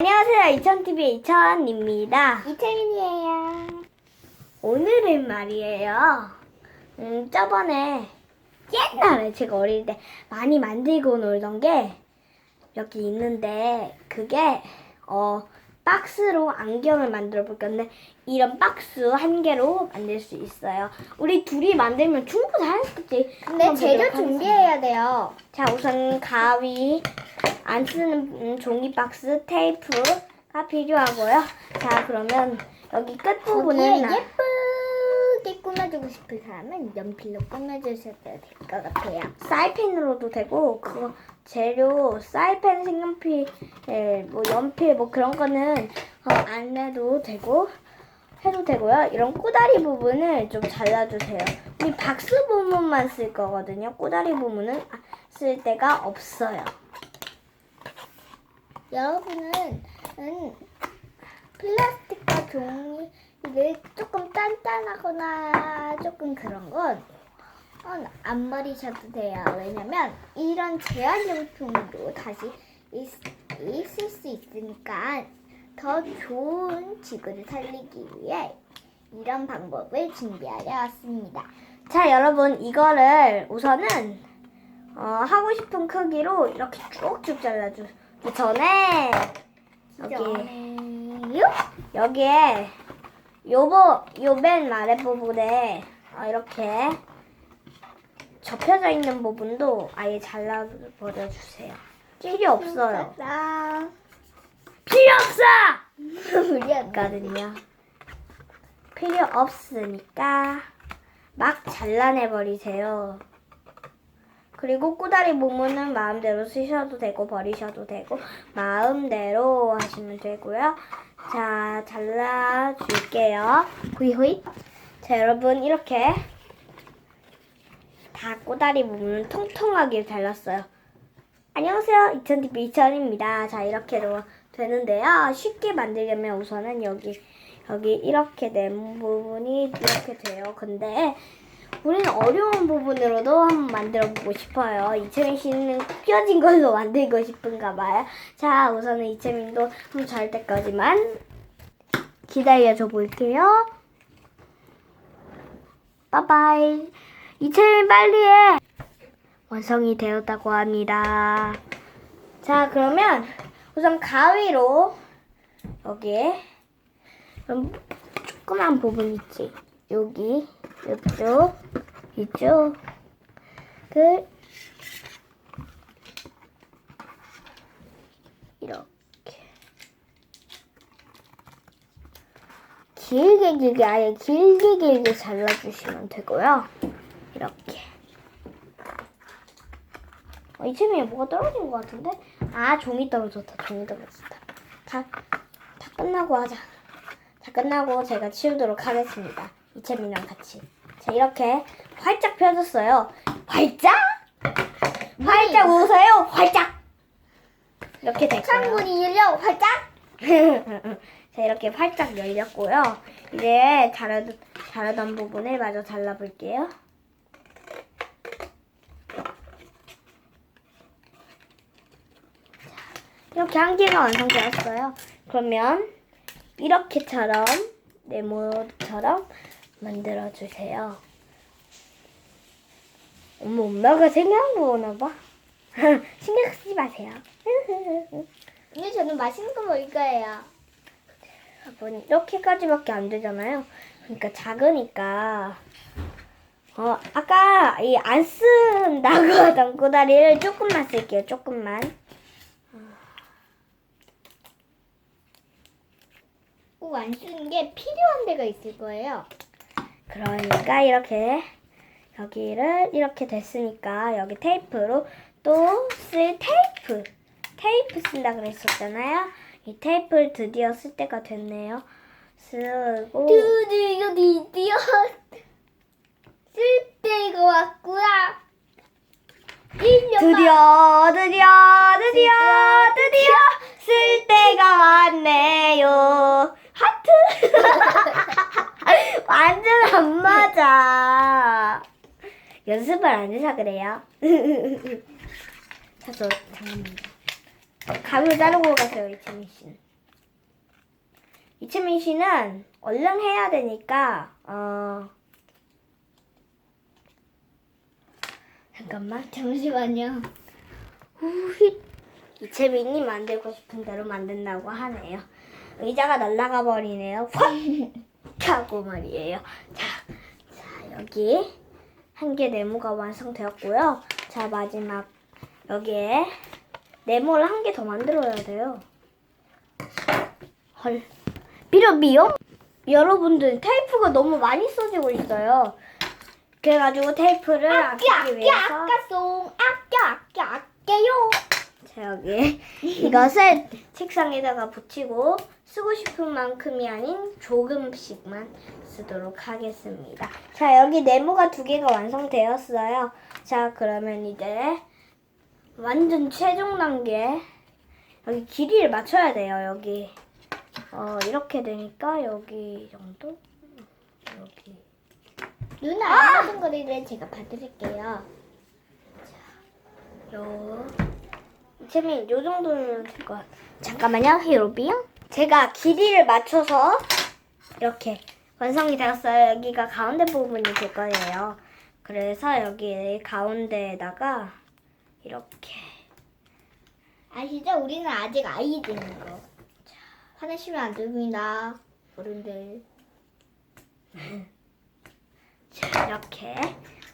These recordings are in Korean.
안녕하세요. 이천TV의 이천입니다. 이채민이에요. 오늘은 말이에요. 음, 저번에 옛날에 제가 어릴 때 많이 만들고 놀던 게 여기 있는데 그게 어 박스로 안경을 만들어 볼 건데 이런 박스 한 개로 만들 수 있어요. 우리 둘이 만들면 충분히 할수 있지. 근데 재료. 준비해야 돼요. 자, 우선 가위, 안 쓰는 음, 종이 박스, 테이프가 필요하고요. 자, 그러면 여기 끝 거기에 부분은 나- 예쁘게 꾸며주고 싶은 사람은 연필로 꾸며주셔도 될 것 같아요. 사이펜으로도 되고 그거 재료 사이펜 색연필 에, 뭐 연필 뭐 그런 거는 어, 안 해도 되고 해도 되고요. 이런 꼬다리 부분을 좀 잘라주세요. 우리 박스 부분만 쓸 거거든요. 꼬다리 부분은 아, 쓸 데가 없어요. 여러분은 음, 플라스틱과 종이 를 조금 단단하거나 조금 그런 건 어, 안 버리셔도 돼요. 왜냐면 이런 재활용품으로 다시 있, 있을 수 있으니까 더 좋은 지구를 살리기 위해 이런 방법을 준비하려 왔습니다. 자, 여러분 이거를 우선은 어, 하고 싶은 크기로 이렇게 쭉쭉 잘라주기 전에 여기 여기 여기에 요거 요맨 아래 부분에 어, 이렇게 접혀져 있는 부분도 아예 잘라 버려 주세요. 필요 없어요. 필요 없어. 우리가 거든요. 필요 없으니까 막 잘라내 버리세요. 그리고 꼬다리 부분은 마음대로 쓰셔도 되고 버리셔도 되고 마음대로 하시면 되고요. 자, 잘라 줄게요. 후이후이. 자, 여러분 이렇게 다 꼬다리 부분은 통통하게 잘랐어요. 안녕하세요. 2000TV 이천입니다. 자, 이렇게도 되는데요. 쉽게 만들려면 우선은 여기, 여기 이렇게 된 부분이 이렇게 돼요. 근데 우리는 어려운 부분으로도 한번 만들어 보고 싶어요. 이채민 씨는 펴진 걸로 만들고 싶은가 봐요. 자, 우선은 이채민도 한번 잘 때까지만 기다려줘 볼게요. 빠바이. 이채민 빨리 해. 완성이 되었다고 합니다. 자, 그러면 우선 가위로 여기에 조그만 부분 있지. 여기, 이쪽, 이쪽, 그 이렇게 길게 길게 아예 길게 길게 잘라주시면 되고요. 이렇게. 어, 이쯤에 뭐가 떨어진 것 같은데? 아, 종이 떨어졌다. 종이 떨어졌다. 다, 다 끝나고 하자. 다 끝나고 제가 치우도록 하겠습니다. 이채민이랑 같이. 자, 이렇게 활짝 펴졌어요. 활짝? 활짝 웃어요. 활짝! 이렇게 됐고요. 창문이 열려 활짝. 자, 이렇게 활짝 열렸고요. 이제 자르, 자르던 부분을 마저 잘라볼게요. 이렇게 한 개가 완성되었어요. 그러면 이렇게처럼 네모처럼 만들어 주세요. 어머 엄마가 생각한 거 오나 봐. 신경 쓰지 마세요. 근데 저는 맛있는 거 먹을 거예요. 여러분 이렇게까지밖에 안 되잖아요. 그러니까 작으니까 어 아까 이 안 쓴다고 하던 꼬다리를 조금만 쓸게요. 조금만. 꼭 안 쓰는 게 필요한 데가 있을 거예요. 그러니까 이렇게 여기를 이렇게 됐으니까 여기 테이프로 또 쓸 테이프 테이프 쓴다 그랬었잖아요. 이 테이프를 드디어 쓸 때가 됐네요. 쓰고 드디어 드디어 쓸 때가 왔구나. 드디어 드디어 드디어 드디어 쓸 때가 왔네요. 하트 완전 안 맞아. 연습을 안 해서 그래요. 자, 저 잠깐만요. 가위로 자르고 가세요, 이채민 씨는. 이채민 씨는 얼른 해야 되니까 어 잠깐만 잠시만요. 이채민이 만들고 싶은 대로 만든다고 하네요. 의자가 날아가 버리네요. 확 하고 말이에요. 자, 자 여기 한 개 네모가 완성되었고요. 자 마지막 여기에 네모를 한 개 더 만들어야 돼요. 헐. 비로비용? 여러분들 테이프가 너무 많이 써지고 있어요. 그래가지고 테이프를 아껴 아끼기 아껴 위해서 아껴송 아껴 아껴 아껴요. 자 여기 이것을 책상에다가 붙이고 쓰고 싶은 만큼이 아닌 조금씩만 쓰도록 하겠습니다. 자 여기 네모가 두 개가 완성되었어요. 자 그러면 이제 완전 최종 단계 여기 길이를 맞춰야 돼요. 여기 어 이렇게 되니까 여기 정도 여기 누나 아! 안 하던 거리를 제가 봐드릴게요. 요 재민 요 정도면 될 것 같아요. 잠깐만요, 히로비요. 제가 길이를 맞춰서 이렇게 완성이 되었어요. 여기가 가운데 부분이 될 거예요. 그래서 여기 가운데에다가 이렇게 아시죠? 우리는 아직 아이들인 거. 자, 화내시면 안 됩니다. 어른들. 자, 이렇게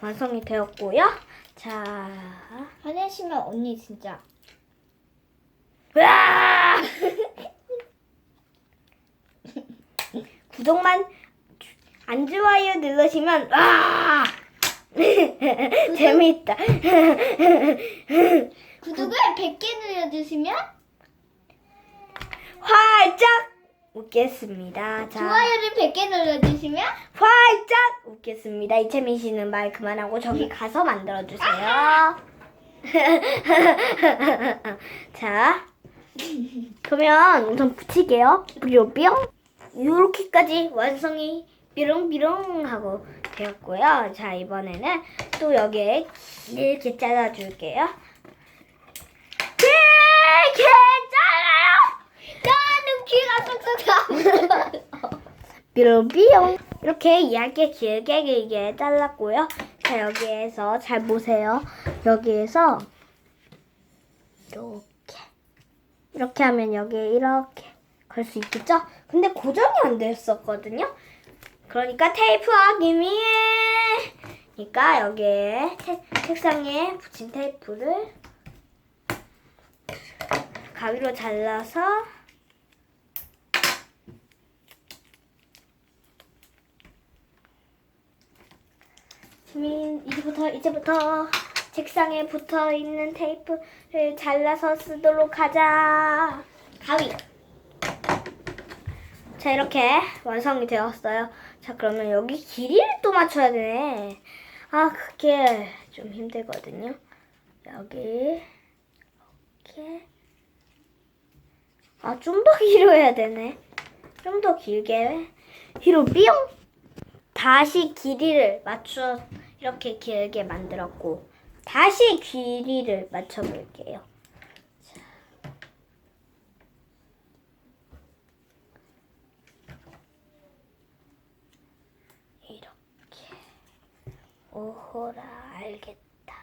완성이 되었고요. 자, 화내시면 언니 진짜. 으아! 구독만 안 좋아요 눌러시면 와 재밌다. 구독을 100개 눌러주시면 활짝 웃겠습니다. 자, 좋아요를 100개 눌러주시면 활짝 웃겠습니다. 이채민 씨는 말 그만하고 저기 가서 만들어 주세요. 자, 그러면 우선 붙일게요. 뾰뿅. 이렇게까지 완성이 삐롱삐롱 하고 되었고요. 자, 이번에는 또 여기에 길게 잘라줄게요. 길게 잘라요! 나는 귀가 쏙쏙 삐롱삐용 이렇게 얇게 길게 길게 잘랐고요. 자 여기에서 잘 보세요. 여기에서 이렇게 이렇게 하면 여기 이렇게 걸 수 있겠죠? 근데 고정이 안 됐었거든요. 그러니까 테이프 하기 위해 그러니까 여기에 테- 책상에 붙인 테이프를 가위로 잘라서 이제부터 이제부터 책상에 붙어 있는 테이프를 잘라서 쓰도록 하자. 가위. 자 이렇게 완성이 되었어요. 자 그러면 여기 길이를 또 맞춰야 되네. 아 그게 좀 힘들거든요. 여기 이렇게 아 좀 더 길어야 되네. 좀 더 길게 뒤로 삐용 다시 길이를 맞춰 이렇게 길게 만들었고 다시 길이를 맞춰 볼게요. 이렇게 오호라 알겠다.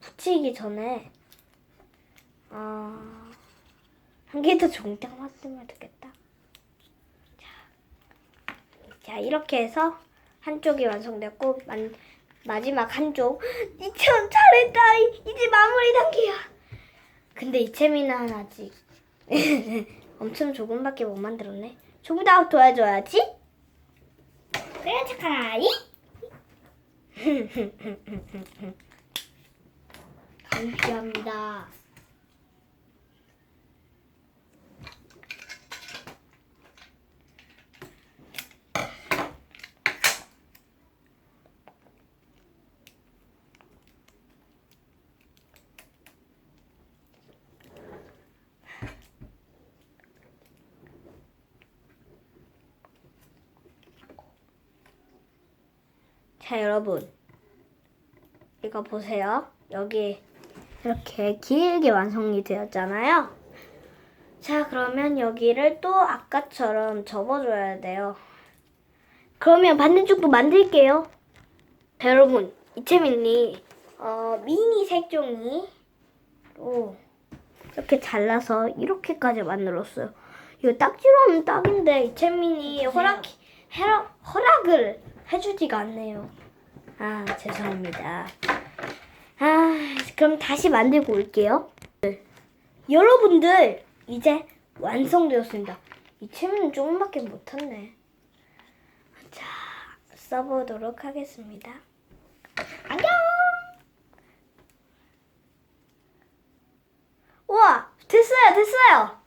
붙이기 전에 어, 한 개 더 종장 맞으면 되겠다. 자, 자 이렇게 해서 한쪽이 완성됐고 만, 마지막 한쪽 이천 잘했다 이- 이제 마무리 단계야. 근데 이채민은 아직 엄청 조금밖에 못 만들었네. 조금 더 도와줘야지. 내가 착한 아이? 필요합니다. 자 여러분 이거 보세요. 여기 이렇게 길게 완성이 되었잖아요. 자, 그러면 여기를 또 아까처럼 접어줘야 돼요. 그러면 반대쪽도 만들게요. 자, 여러분, 이채민이 어, 미니 색종이로 이렇게 잘라서 이렇게까지 만들었어요. 이거 딱지로 하면 딱인데 이채민이 허락 허락 허락을 해주지가 않네요. 아 죄송합니다. 아 그럼 다시 만들고 올게요. 네. 여러분들 이제 완성되었습니다. 이채민은 조금밖에 못했네. 자 써보도록 하겠습니다. 안녕. 우와 됐어요 됐어요.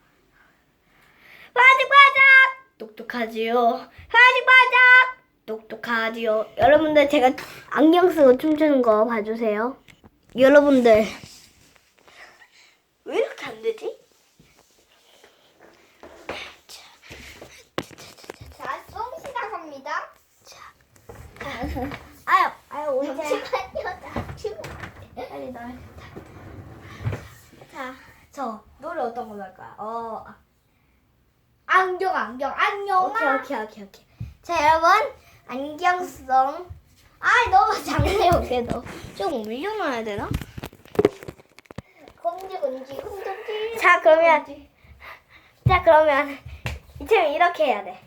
바삭바삭 똑똑하지요. 바삭바삭 똑똑하지요. 여러분들 제가 안경 쓰고 춤추는 거 봐주세요. 여러분들 왜 이렇게 안 되지? 자, 수업 시작합니다. 아유 아유 오지 잠시만요. 잠시만. 빨리 나. 자, 저 노래 어떤 걸로 할까요? 어, 안경, 안경, 안녕. 오케이 오케이 오케이 오케이. 자 여러분 안경성. 아, 너무 작네, 여기 너. 좀 올려놔야 되나? 검지, 검지, 검지. 자, 그러면. 검지. 자, 그러면. 이쯤 이렇게 해야 돼.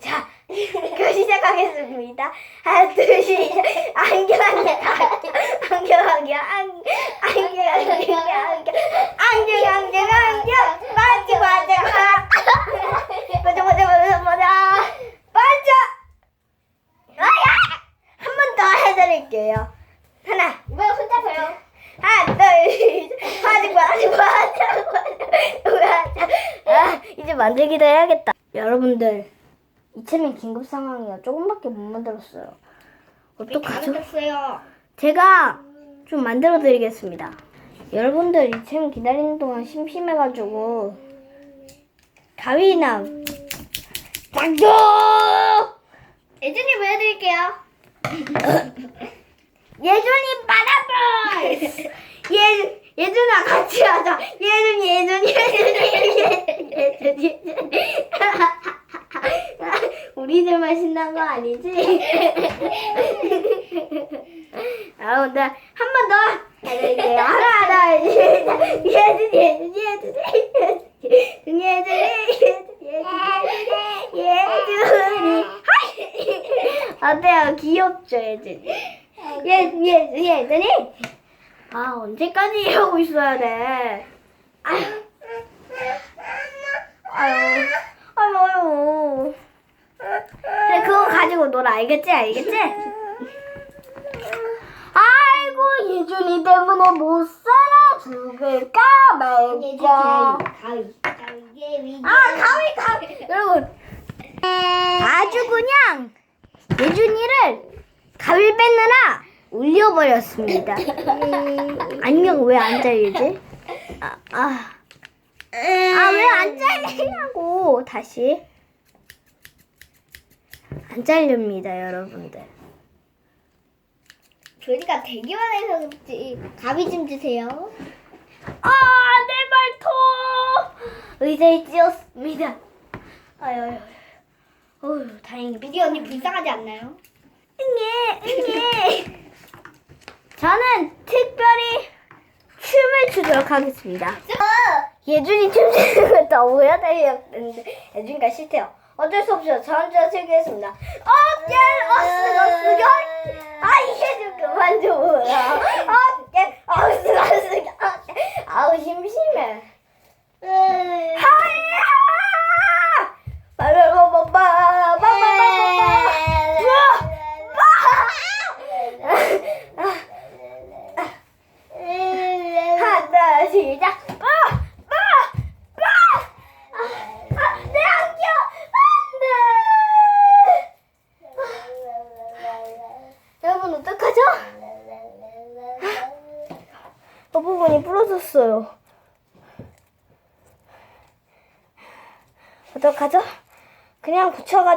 자, 그 시작하겠습니다. 아, 둘, 셋. 안경하기, 안경하기, 안경하기, 안경하기, 안경하기, 안경하기, 안경. 맞지, 맞아. 맞아, 맞아, 맞아, 맞아. 더 해드릴게요. 하나, 왜 혼자서요? 하나, 둘, 셋. 맞아, 맞아, 맞아, 맞아. 아, 이제 만들기도 해야겠다. 여러분들, 이체면 긴급 상황이야. 조금밖에 못 만들었어요. 어떡하죠? 됐어요. 제가 좀 만들어 드리겠습니다. 여러분들 이체면 기다리는 동안 심심해가지고 가위나 장조 예준이 보여드릴게요. 예준이 바라봐 예 예준아 같이 하자 예준 예준 예준 예준 예준 우리들만 신난 거 아니지? 여러분들 한번 더 해드릴게요 하나 둘 셋. 예준 예준 예준 예준 예준 예준 예준 예준이 어때요 귀엽죠 예준이 예, 예, 예전이 아 언제까지 이러고 있어야 돼? 아유, 아유, 아유, 아유. 그래 그거 가지고 놀아 알겠지, 알겠지? 아이고 예준이 때문에 못 살아 죽을까 말까. 가위. 가위. 아 가위 가위 여러분 아주 그냥 예준이를 가위 뺏느라 울려버렸습니다 안경 왜안 잘리지? 아, 아. 아, 왜 안 잘리냐고, 다시. 안 잘립니다, 여러분들. 조리가 되기만 해서 그렇지. 가위 좀 주세요. 아, 내 발톱! 의자에 찧었습니다. 아유, 아유, 아유. 어휴, 다행히 미디 언니 불쌍하지 않나요? 응애, 응애. 저는 특별히 춤을 추도록 하겠습니다. 예준이 춤추는 거 너무 보여드렸는데 예준이가 싫대요. 어쩔 수 없죠. 저 혼자 즐기겠습니다. 어깨 어스 어스 아 이게 좀 그만 줘라. 어깨 어스 어스 아우 심심해. 하야! Hasta papá.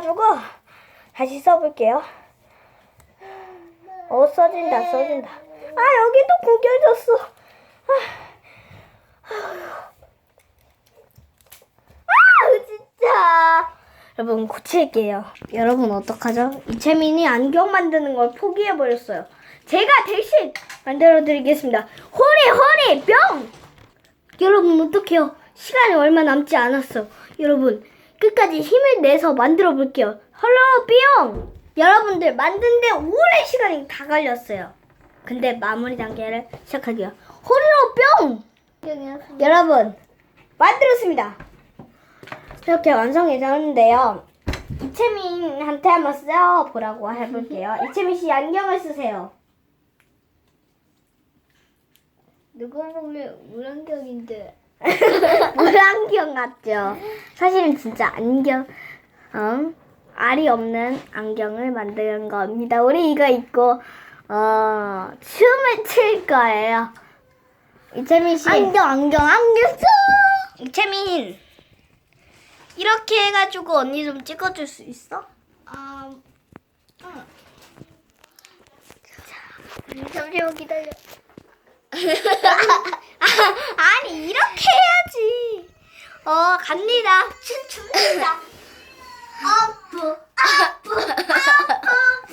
써가지고 다시 써볼게요. 어 써진다 써진다. 아 여기도 구겨졌어. 아, 아 진짜. 여러분 고칠게요. 여러분 어떡하죠? 이채민이 안경 만드는 걸 포기해버렸어요. 제가 대신 만들어드리겠습니다. 호리 호리 뿅! 여러분 어떡해요? 시간이 얼마 남지 않았어. 여러분 끝까지 힘을 내서 만들어 볼게요. 헐로 뿅! 여러분들 만드는데 오랜 시간이 다 걸렸어요. 근데 마무리 단계를 시작할게요. 호리로 뿅! 여러분 만들었습니다. 이렇게 완성이 되었는데요. 이채민한테 한번 써보라고 해볼게요. 이채민 씨 안경을 쓰세요. 누가 보면 물안경인데. 물안경 같죠? 사실은 진짜 안경, 어? 알이 없는 안경을 만드는 겁니다. 우리 이거 입고, 어, 춤을 출 거예요. 이채민 씨. 안경 안경 안경 써. 이채민. 이렇게 해가지고 언니 좀 찍어줄 수 있어? 아, 응. 잠시만 기다려. 아니 이렇게 해야지. 어 갑니다. 춤춥니다. 아프 아프 아프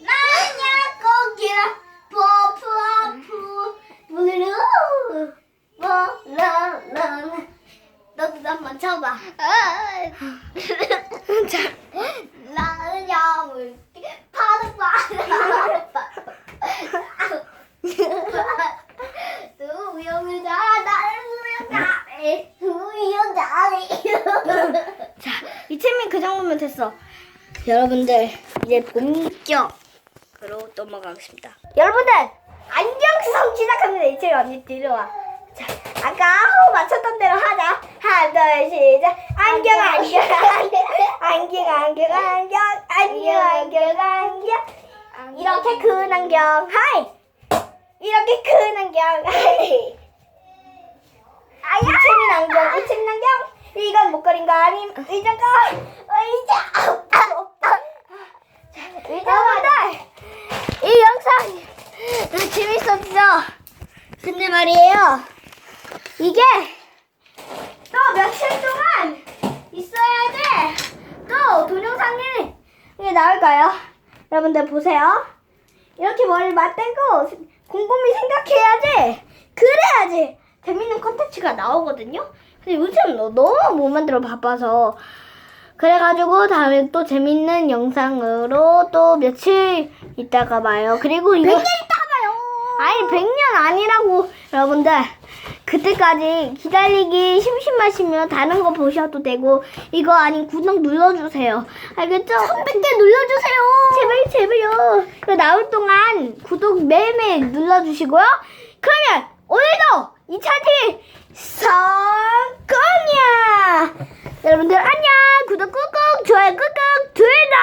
나냐 거기라 버프 아프 무르 뭐라라 너도 한번 쳐봐. 아, 자 나는 야물 파도 파도 두영이다 나는 두영다 두영다 자, 이채민 됐어. 여러분들 이제 본격으로 넘어가겠습니다. 여러분들 안경 수성 시작합니다. 이채민 언니 뒤로 와. 자, 아까 맞췄던 대로 하자. 하나, 둘, 시작. 안경, 안경, 안경, 안경, 안경, 안경, 안경, 안경. 이렇게 큰 안경, 하이. 이렇게 큰 안경, 하이. 이채민 안경, 이채민 안경. 이건 목걸이인가 아님 의자가 의자. 여러분들 이 영상 재밌었죠? 근데 말이에요. 이게 또 며칠 동안 있어야지 또 동영상이 이게 나올까요? 여러분들 보세요. 이렇게 머리를 맞대고 곰곰이 생각해야지. 그래야지 재밌는 컨텐츠가 나오거든요. 근데 요즘 너- 너무 못 만들어 바빠서 그래가지고 다음에 또 재밌는 영상으로 또 며칠 있다가 봐요. 그리고 이거 100년 있다가 봐요. 아니 100년 아니라고 여러분들 그때까지 기다리기 심심하시면 다른 거 보셔도 되고 이거 아닌 구독 눌러주세요. 알겠죠? 300개 눌러주세요. 제발 제발요. 이거 나올 동안 구독 매일매일 눌러주시고요. 그러면 오늘도 이차지 성공이야. 여러분들 안녕. 구독 꾹꾹, 좋아요 꾹꾹, 둘 다.